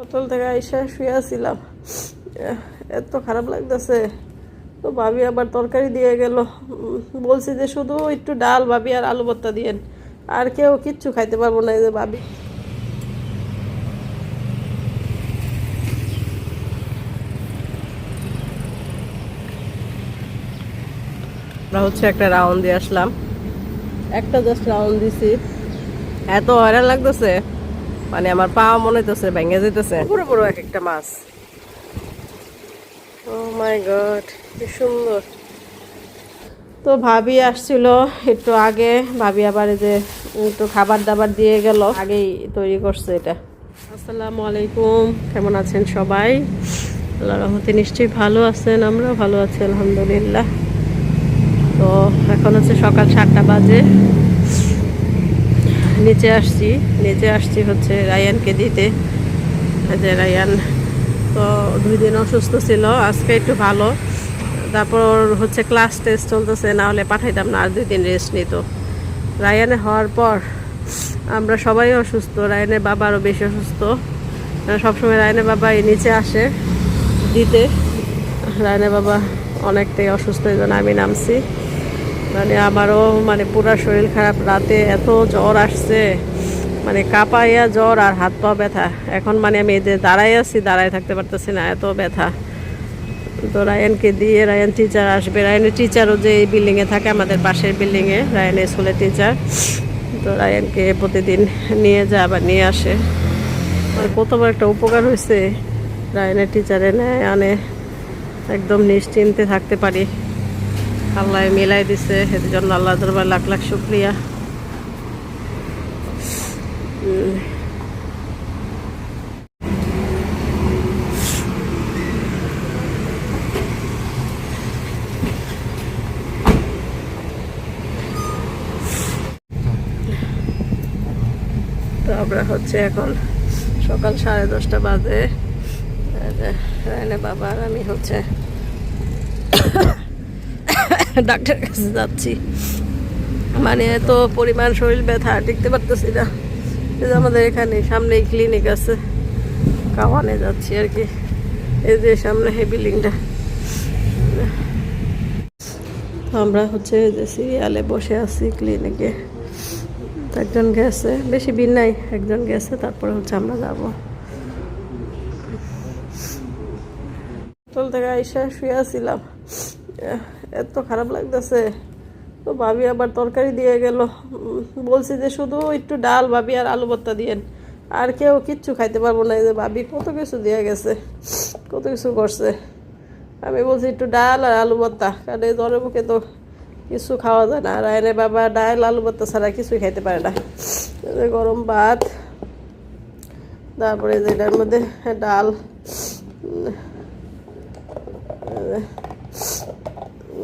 Hotel থেকে আইসা শুয়েছিলাম এত খারাপ লাগতেছে। তো ভাবি আবার তরকারি দিয়ে গেল। বলছি যে শুধু একটু ডাল, ভাবি আর আলু ভর্তা দিয়েন। আর কেউ কিচ্ছু খাইতে পারব না যে ভাবি। আমরা হচ্ছে একটা রাউন্ড দিয়ে আসলাম। একটা জাস্ট রাউন্ড দিছি। এত হয়রান লাগতেছে। মানে আমার পা মনে হইতেছে, ভেঙে যেতেছে পুরো পুরো এক একটা মাছ। ও মাই গড কি সুন্দর। তো ভাবি আসছিল একটু আগে, ভাবি আবার যে একটু খাবার দাবার দিয়ে গেল, আগেই তৈরি করছে এটা। আসসালামু আলাইকুম, কেমন আছেন সবাই? আল্লাহ রহমতে নিশ্চয়ই ভালো আছেন আমরা ভালো আছি, আলহামদুলিল্লাহ। তো এখন হচ্ছে সকাল সাতটা বাজে। নিচে আসছি। নিচে আসছি হচ্ছে রায়ানকে দিতে। যে রায়ান তো দুই দিন অসুস্থ ছিল, আজকে একটু ভালো। তারপর হচ্ছে ক্লাস টেস্ট চলতেছে, না হলে পাঠাইতাম না, আর দুই দিন রেস্ট নিত। রায়ানে হওয়ার পর আমরা সবাই অসুস্থ, রায়ানের বাবা আরও বেশি অসুস্থ। সবসময় রায়ানের বাবা এই নিচে আসে দিতে। রায়ানের বাবা অনেকটাই অসুস্থ, এই জন্য আমি নামছি। মানে আমারও মানে পুরা শরীর খারাপ, রাতে এত জ্বর আসছে মানে কাঁপাইয়া জ্বর আর হাত পা ব্যথা। এখন মানে আমি এদের দাঁড়াই আছি, দাঁড়ায় থাকতে পারতেছি না, এত ব্যথা। তো রায়ানকে দিয়ে রায়ান টিচার আসবে। রায়ানের টিচারও যে এই বিল্ডিংয়ে থাকে, আমাদের পাশের বিল্ডিংয়ে রায়ানের স্কুলের টিচার তো রায়ানকে প্রতিদিন নিয়ে যায় আবার নিয়ে আসে। আর কত একটা উপকার হয়েছে, রায়ানের টিচারে নেয় আনে। একদম নিশ্চিন্তে থাকতে পারি। আল্লাহ মিলাই দিছে, এর জন্য আল্লাহ দরবার লাখ লাখ শুক্রিয়া। আমরা হচ্ছে এখন সকাল সাড়ে দশটা বাজে। বাবা আর আমি হচ্ছে ডাক্তারের কাছে যাচ্ছি। মানে এত পরিমাণ শরীর ব্যথা টিকতে পারতেছি না। আমাদের এখানে সামনেই ক্লিনিক আছে। কাওয়ানে যাচ্ছি আর কি। এই যে সামনে এই বিল্ডিংটা আমরা হচ্ছে যে সিরিয়ালে বসে আছি ক্লিনিকে একজন গেছে, বেশি ভিড় নাই, একজন গেছে, তারপরে হচ্ছে আমরা যাব। হোটেল থেকে আইসা শুয়ে আসছিলাম এত খারাপ লাগতেছে। তো ভাবি আবার তরকারি দিয়ে গেল। বলছি যে শুধু একটু ডাল, ভাবি আর আলু ভর্তা দিয়েন। আর কেউ কিচ্ছু খাইতে পারব না। যে ভাবি কত কিছু দিয়ে গেছে, কত কিছু করছে। আমি বলছি একটু ডাল আর আলু ভর্তা, কারণ এই জ্বরের মুখে তো কিছু খাওয়া যায় না। আর বাবা, ডাল, আলু ভর্তা ছাড়া কিছুই খাইতে পারে না। গরম ভাত, তারপরে যেটার মধ্যে ডাল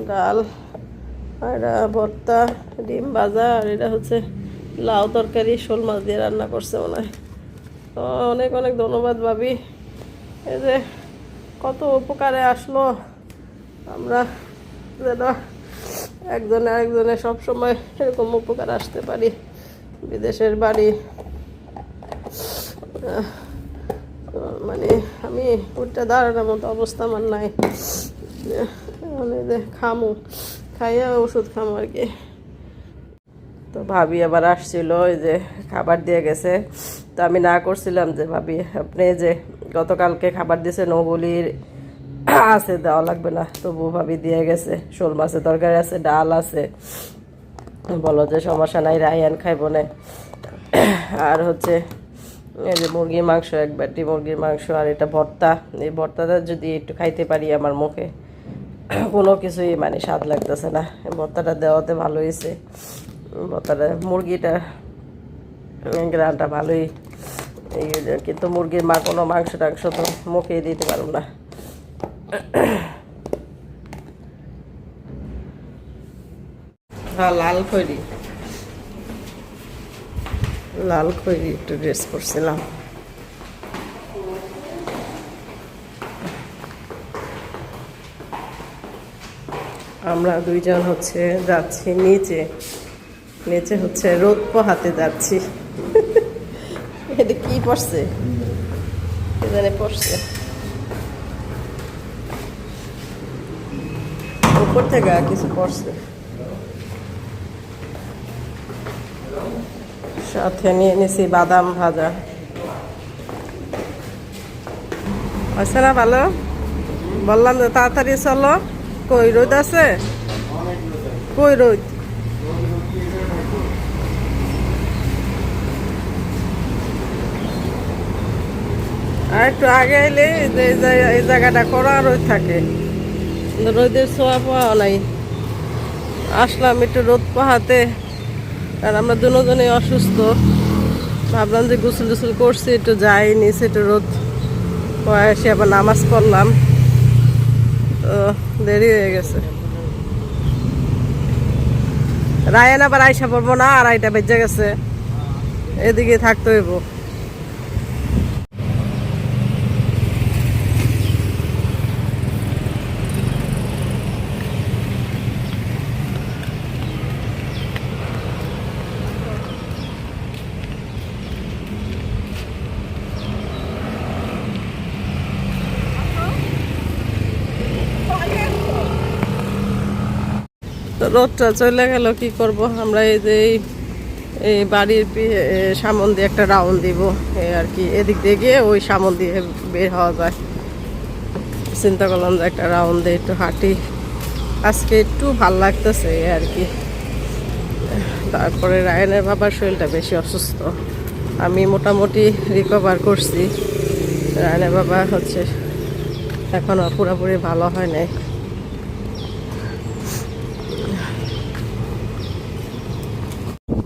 ডাল আর ভর্তা, ডিম ভাজা, আর এটা হচ্ছে লাউ তরকারি, শোল মাছ দিয়ে রান্না করছে মনে হয়। তো অনেক অনেক ধন্যবাদ ভাবি। এই যে কত উপকারে আসলো আমরা যেন একজনে আরেকজনে সবসময় এরকম উপকার আসতে পারি বিদেশের বাড়ি। মানে আমি উঠতে দাঁড়ানোর মতো অবস্থা আমার নাই। মানে খামু। খাইয়া ওষুধ খামু আর কি। তো ভাবি আবার আসছিল, ওই যে খাবার দিয়ে গেছে। তো আমি না করছিলাম যে, ভাবি, আপনি যে গতকালকে খাবার দিয়েছেন ওগুলির আছে, দেওয়া লাগবে না। তবু ভাবি দিয়ে গেছে, শোল মাছের তরকারি আছে, ডাল আছে। বলো যে, সমস্যা নাই, রায়ান খাইব না। আর হচ্ছে, এই যে মুরগির মাংস, এক বাটি মুরগির মাংস আর এটা ভর্তা। এই ভর্তাটা যদি একটু খাইতে পারি আমার মুখে। কোনো কিছুই মানে স্বাদ লাগতেছে না। এই ভর্তাটা দেওয়াতে ভালো হয়েছে। ভর্তাটা, মুরগিটা গ্রানটা ভালোই। কিন্তু মুরগির মা কোনো মাংস টাংস তো মুখে দিতে পারব না। হ্যাঁ লাল খৈরি। লাল খৈরি একটু ড্রেস করছিলাম। আমরা দুইজন হচ্ছে যাচ্ছি নিচে। নিচে হচ্ছে রোদ পোহাতে যাচ্ছি। এটা কি পড়ছে? এখানে পড়ছে। উপর থেকে কিছু পড়ছে। সাথে নিয়ে নিছি বাদাম ভাজা। আছে না ভালো বললাম যে তাড়াতাড়ি চলো। কই রোদ আছে? কই রোদ? আর একটু আগে এলে এই জায়গাটা করা রোদ থাকে। রোদের ছোঁয়া পাওয়া নাই। আসলাম একটু রোদ পাহাতে, আর আমরা দুজনে অসুস্থ। ভাবলাম যে গোসল টুসল করছি, একটু যাই নিচে একটু রোদ এসে আবার নামাজ পড়লাম। দেরি হয়ে গেছে। রায়ান আবার আইসা পড়ব না আড়াইটা বেজে গেছে। এদিকে থাকতে হইব। রোদটা চলে গেল, কি করব? আমরা এই যে এই বাড়ির সামন দিয়ে একটা রাউন্ড দিব এই আর কি। এদিক দিয়ে গিয়ে ওই সামন দিয়ে বের হওয়া যায়। চিন্তা করলাম যে একটা রাউন্ড দিয়ে একটু হাঁটি। আজকে একটু ভালো লাগতেছে আর কি। তারপরে রায়নের বাবার শরীরটা বেশি অসুস্থ। আমি মোটামুটি রিকভার করছি। রায়নের বাবা হচ্ছে এখনও পুরোপুরি ভালো হয় নাই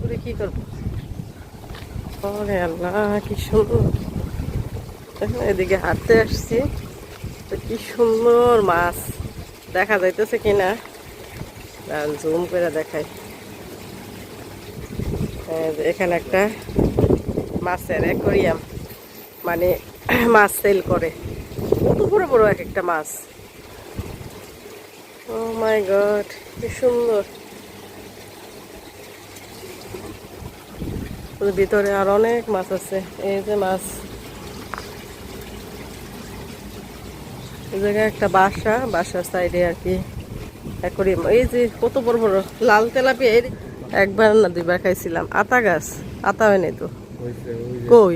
করে কি করব? ওরে আল্লাহ, কি সুন্দর। এদিকে হাঁটতে আসছি। তো কি সুন্দর মাছ। দেখা যাইতেছে কিনা? জুম করে দেখাই। এখানে একটা মাছের অ্যাকোরিয়াম মানে মাছ সেল করে। কত বড় বড় এক একটা মাছ। ও মাই গড কি সুন্দর। ভিতরে আর অনেক মাছ আছে। এই যে মাছ। এই জায়গায় একটা বাসা বাসার সাইডে আর কি অ্যাকোরিয়াম। এই যে কত বড় বড় লাল তেলাপিয়া এই একবার না দুইবার খাইছিলাম। আতা গাছ আতা হয় নাই তো? কই?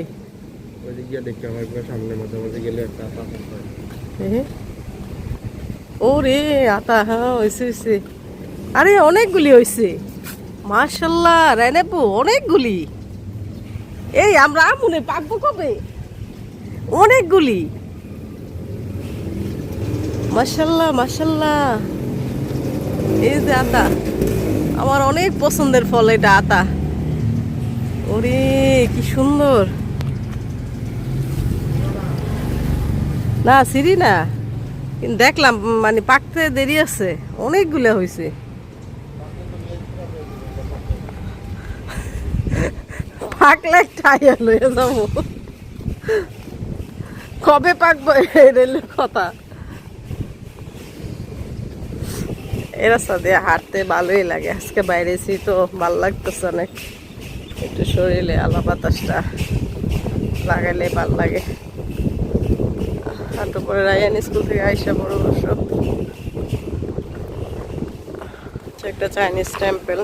ও রে আতা হ্যাঁ। হয়েছে হয়েছে আরে অনেকগুলি হয়েছে মার্শাল্লাহ রায়নাপু অনেকগুলি। এই আমরা আমুনে পাকবো কবে? অনেকগুলি। মার্শাল্লাহ মার্শাল্লাহ এই যে আতা, আমার অনেক পছন্দের ফল এটা আতা। ওরে, কি সুন্দর। না, সিঁড়ি না। দেখলাম মানে পাকতে দেরি আছে। অনেকগুলো হয়েছে পাকলে টাইয়া লয়ে যাব। কবে পাকবো? এর কথা। এ রাস্তা দিয়ে হাঁটতে ভালোই লাগে। আজকে বাইরেছি তো ভালো লাগতেছে অনেক। একটু শরীরে আলা বাতাসটা লাগাইলে ভালো লাগে। হাঁটু পরে রায়ান স্কুল থেকে আইসা বড় বর্ষ একটা চাইনিজ টেম্পল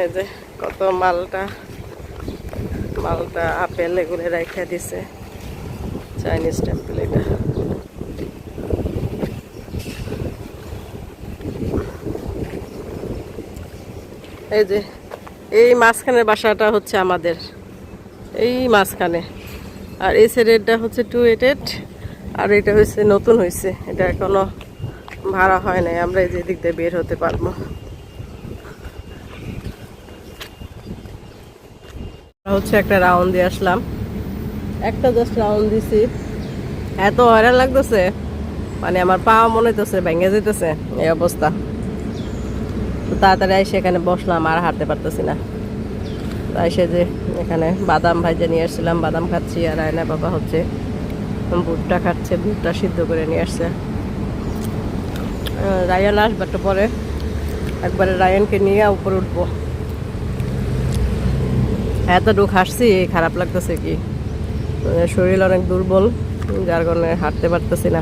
এই যে কত মালটা মালটা আপেল এগুলো রেখে দিছে। চাইনিজ টেম্পল এটা। এই যে, এই মাঝখানের বাসাটা হচ্ছে আমাদের। এই মাঝখানে। আর এই সাইডেরটা হচ্ছে টু এটেড আর এটা হচ্ছে নতুন হয়েছে এটা এখনও ভাড়া হয় নাই, আমরা এই যে দিক দিয়ে বের হতে পারব। হচ্ছে একটা রাউন্ড দিয়ে আসলাম। একটা জাস্ট রাউন্ড দিছি। এত হয়রান লাগতেছে। মানে আমার পা মনে হইতেছে, ভেঙে যেতেছে এই অবস্থা। তো তাড়াতাড়ি এসে এখানে বসলাম, আর হাঁটতে পারতেছি না। তাই সে যে এখানে বাদাম ভাইজে নিয়ে আসছিলাম, বাদাম খাচ্ছি, আর আয়না বাবা হচ্ছে ভুট্টা খাচ্ছে, ভুট্টা সিদ্ধ করে নিয়ে আসছে। রায়ান আসবে একটু পরে। একবারে রায়ানকে নিয়ে উপরে উঠবো। এত ডুক হাসছি, খারাপ লাগতেছে কি? মানে শরীর অনেক দুর্বল, যার কারণে হাঁটতে পারতেছি না।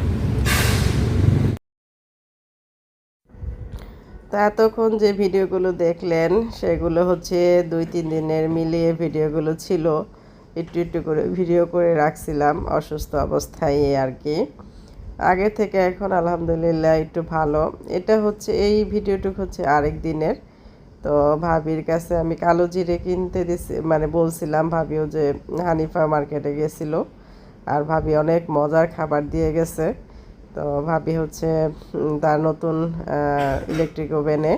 তা এতক্ষণ যে ভিডিওগুলো দেখলেন, সেগুলো হচ্ছে দুই, তিন দিনের মিলিয়ে ভিডিওগুলো ছিল। একটু একটু করে ভিডিও করে রাখছিলাম, অসুস্থ অবস্থায় আর কি। আগে থেকে এখন আলহামদুলিল্লাহ একটু ভালো। এটা হচ্ছে, এই ভিডিওটুক হচ্ছে আরেক দিনের। তো ভাবির কাছে আমি কালো জিরে কিনতে দিছি মানে বলছিলাম ভাবিও যে হানিফা মার্কেটে গেছিল আর ভাবি অনেক মজার খাবার দিয়ে গেছে। তো ভাবি হচ্ছে তার নতুন ইলেকট্রিক ওভেনে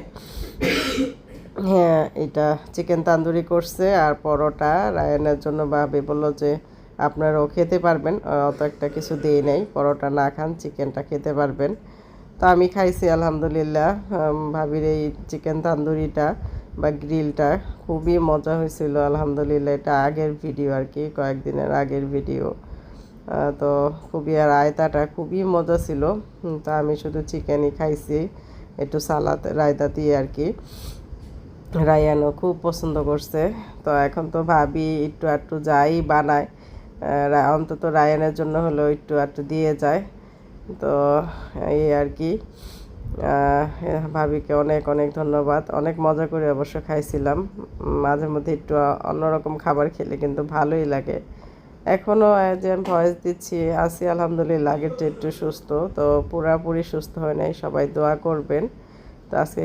হ্যাঁ এটা চিকেন তান্দুরি করছে আর পরোটা। রায়নের জন্য ভাবি বলল যে আপনারাও খেতে পারবেন, অত একটা কিছু দিই নেই, পরোটা না খান চিকেনটা খেতে পারবেন। তো আমি খাইছি, আলহামদুলিল্লাহ। ভাবির এই চিকেন তান্দুরিটা বা গ্রিলটা খুবই মজা হয়েছিল, আলহামদুলিল্লাহ। এটা আগের ভিডিও আর কি, কয়েকদিনের আগের ভিডিও তো খুবই আর রায়তাটা খুবই মজা ছিল। তো আমি শুধু চিকেনই খাইছি, একটু সালাদ, রায়তা দিয়ে আর কি। রায়ানও খুব পছন্দ করছে। তো এখন তো ভাবি একটু একটু যাই বানায়। অন্তত রায়ানের জন্য হলেও একটু একটু দিয়ে যায়। তো এই আর কি ভাবিকে অনেক অনেক ধন্যবাদ। অনেক মজা করে অবশ্য খাইছিলাম। মাঝে মধ্যে একটু অন্যরকম খাবার খেলে কিন্তু ভালোই লাগে। এখনও যে আমি ভয়েস দিচ্ছি আসি আলহামদুলিল্লাহ, আগের একটু সুস্থ। তো পুরাপুরি সুস্থ হয় নাই, সবাই দোয়া করবেন। তো আজকে